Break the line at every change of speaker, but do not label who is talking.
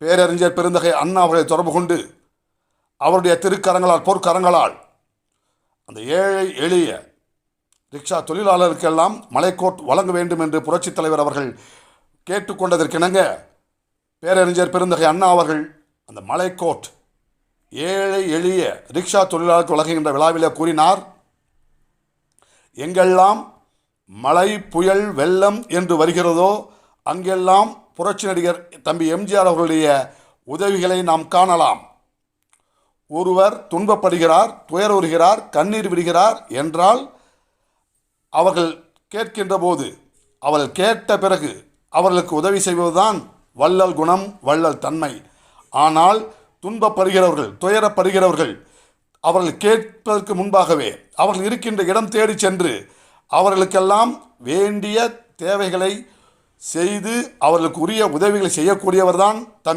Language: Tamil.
பேரறிஞர் பெருந்தகை அண்ணா அவர்களை தொடர்பு கொண்டு அவருடைய திருக்கரங்களால் பொற்கரங்களால் அந்த ஏழை எளிய ரிக்ஷா தொழிலாளருக்கெல்லாம் மலைக்கோட் வழங்க வேண்டும் என்று புரட்சித் தலைவர் அவர்கள் கேட்டுக்கொண்டதற்கிணங்க பேரறிஞர் பெருந்தகை அண்ணா அவர்கள் அந்த மலைக்கோட் ஏழை எளிய ரிக்ஷா தொழிலாளருக்கு வழங்குகின்ற விழாவிலே கூறினார் எங்கெல்லாம் மழை புயல் வெள்ளம் என்று வருகிறதோ அங்கெல்லாம் புரட்சி நடிகர் தம்பி எம்ஜிஆர் அவர்களுடைய உதவிகளை நாம் காணலாம். ஒருவர் துன்பப்படுகிறார் துயருறுகிறார் கண்ணீர் விடுகிறார் என்றால் அவர்கள் கேட்கின்ற போது அவர்கள் கேட்ட பிறகு அவர்களுக்கு உதவி செய்வதுதான் வள்ளல் குணம் வள்ளல் தன்மை. ஆனால் துன்பப்படுகிறவர்கள் துயரப்படுகிறவர்கள் அவர்கள் கேட்பதற்கு முன்பாகவே அவர்கள் இருக்கின்ற இடம் தேடி சென்று அவர்களுக்கெல்லாம் வேண்டிய தேவைகளை செய்து அவர்களுக்கு உரிய உதவிகளை செய்யக்கூடியவர்தான் தம்